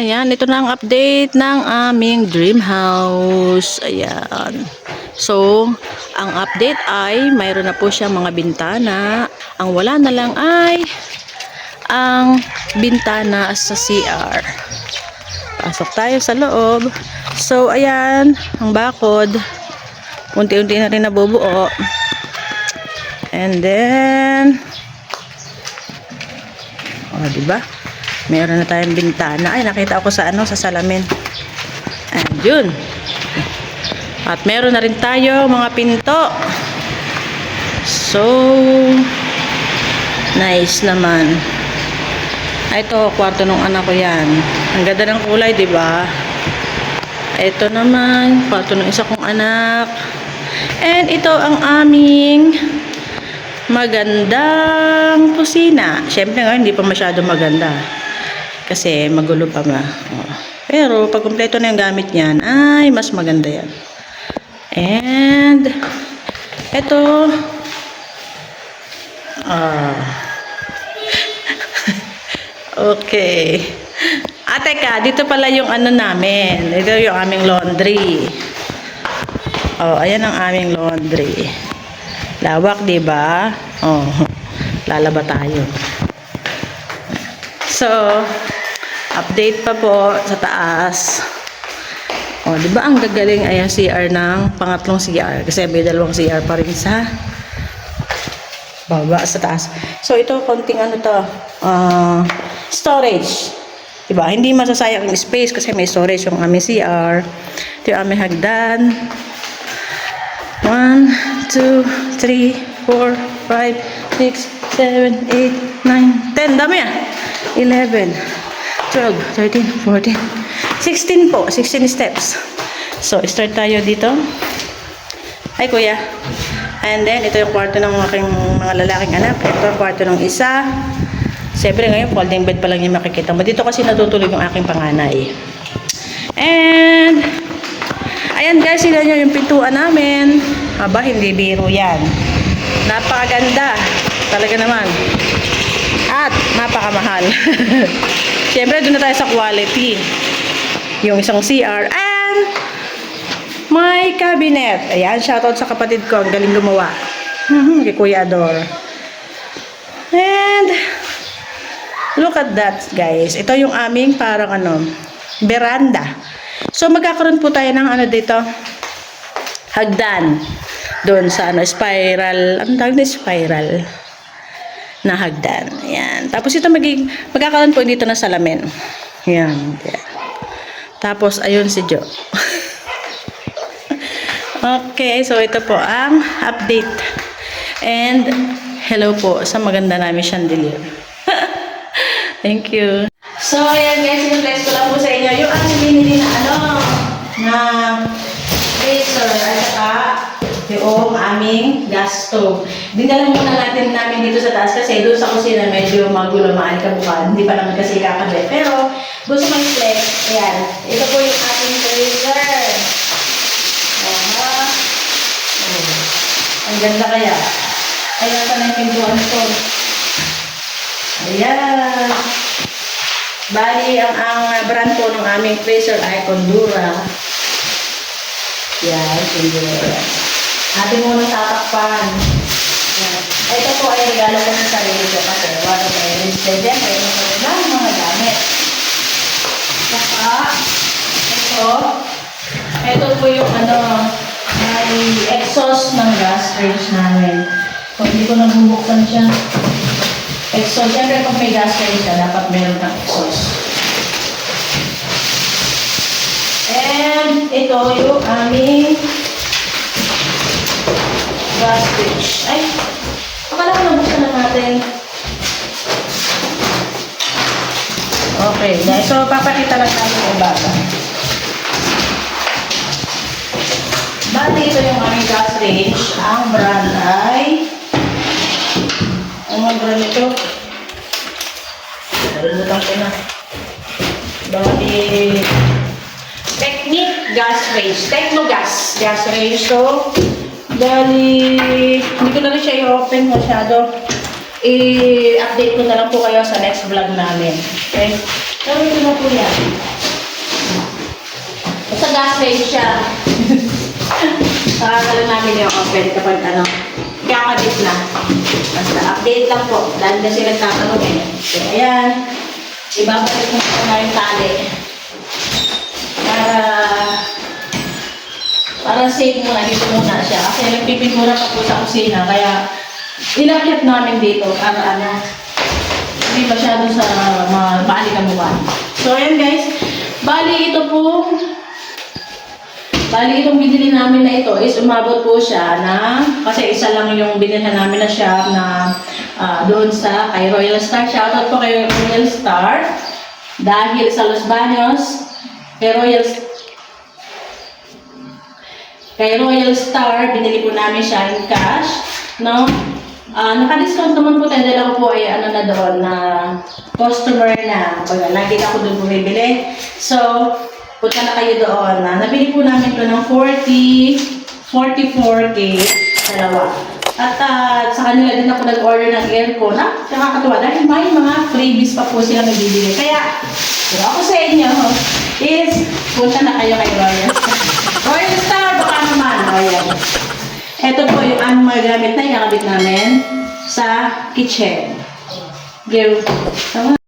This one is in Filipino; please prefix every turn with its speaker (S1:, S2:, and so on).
S1: Ayan, ito na ang update ng aming dream house. Ayan. So, ang update ay mayroon na po siya mga bintana. Ang wala na lang ay ang bintana sa CR. Pasok tayo sa loob. So, ayan, ang bakod. Unti-unti na rin nabubuo. And then, oh, di ba? Meron na tayong bintana. Ay, nakita ako sa ano, sa salamin. And yun. At meron na rin tayo mga pinto. So, nice naman. Ay, ito, kwarto ng anak ko yan. Ang ganda ng kulay, di ba? Ito naman, kwarto ng isa kong anak. And ito ang aming magandang kusina. Siyempre ngayon, hindi pa masyado maganda. Kasi magulo pa. Oh. Pero pag kumpleto na yung gamit niyan, ay mas maganda yan. And ito ah okay. Ah, teka, dito pala yung ano namin. Ito yung aming laundry. Oh, ayan ang aming laundry. Lawak, 'di ba? Oh. Lalaba tayo. So, update pa po sa taas. O, di ba ang gagaling ay ang CR ng pangatlong CR? Kasi may dalawang CR pa rin sa baba sa taas. So, ito, konting ano to, ah, storage. Diba? Hindi masasayang yung space kasi may storage yung aming CR. Ito yung aming hagdan. 1, 2, 3, 4, 5, 6, 7, 8, 9, 10. Dami ah. 11, 12, 13, 14, 16 po. 16 steps. So, start tayo dito. Ay, kuya. And then, ito yung kwarto ng aking mga lalaking anak. Ito ang kwarto ng isa. Siyempre ngayon, folding bed pa lang yung makikita mo. Dito kasi natutulog yung aking panganay. And, ayan guys, sila nyo yung pintuan namin. Aba, hindi biro yan. Napakaganda. Talaga naman. At, napakamahal. Siyempre, doon na tayo sa quality. Yung isang CR. And, my cabinet. Ayan, shoutout sa kapatid ko. Ang galing gumawa. Mhm, Kay Kuya Ador. And, look at that, guys. Ito yung aming parang ano, veranda. So, magkakaroon po tayo ng ano dito, hagdan. Doon sa ano, spiral. Ano tawag na spiral? Na hagdan. Ayan. Tapos ito magig magkakaroon po dito ng salamin. Ayan. Ayan. Tapos, ayun si Jo. okay, so ito po ang update. And, hello po sa maganda namin chandelier. Thank you. So, ayan guys, in-flex ko lang po sa inyo yung aming binili na ano, na razor at saka yung aming gas stove. Dinala muna natin namin dito sa taas kasi doon sa kusina medyo magulo, maalikabukad. Hindi pa naman kasi kakabit. Pero, mo yung flex, ayan. Ito po yung ating razor. Aha. Oh. Ang ganda kaya. Ayan pa na yung pintuan ko. Ayan. Bali, ang, ang brand po ng aming freezer ay Condura. Yan, Condura. Ating muna tatakpan. Yan. Ito po ay regalo ko sa sarili ko kasi wala Then, mayroon ko rin lang mga gamit. Saka, ito, ito po yung ano, may exhaust ng gas range namin. Kung hindi ko nabubuksan siya, exhaust. Siyempre, pag may gas range ka, dapat meron ng exhaust. And ito yung aming gas range. Ay, akala ko nabuksan na natin. Okay, guys. So, papakita lang natin yung bata. Bali, ito yung aming gas range. Ang brand ay... Mga brand nito? Nalimutan ko na. Bali... Technique gas range. Technogas gas range. So, bali... I-open masyado. I-update ko na lang po kayo sa next vlog namin. Okay? So, ito na po yan. Sa gas rate siya. Nakakala namin yung open kapag ano, kakabit na. Basta update lang po. Dahil kasi nagtatanong eh. So, ayan. Ibabalik mo na yung tali. Para para safe muna, dito muna siya. Kasi nagpipigura pa po sa kusina. Kaya inakyat namin dito para ano, hindi masyado sa mga balikan-buwan. So, ayan guys. Bali, ito po, bali itong binili namin na ito is umabot po siya na, kasi isa lang yung binilhan namin na shop na ah, doon sa kay Royal Star. Shoutout po kay Royal Star. Dahil sa Los Baños, kay Royal Kay Royal Star, binili po namin siya in cash, no? Ah, naka-discount naman po tayo dahil ako po ay ano na doon na customer na pag lagi ako doon bumibili. So, punta na kayo doon. na nabili po namin to ng 40, 44K, dalawa. At ah, sa kanila din ako nag-order ng aircon. Ha? Nakakatuwa dahil may mga freebies pa po sila nabibili. Kaya, kung ako sa inyo is punta na kayo kay Royal Star. Royal Star, baka naman. O, yan. Ito po yung aming mga gamit na ikakabit namin sa kitchen. Girl, tama?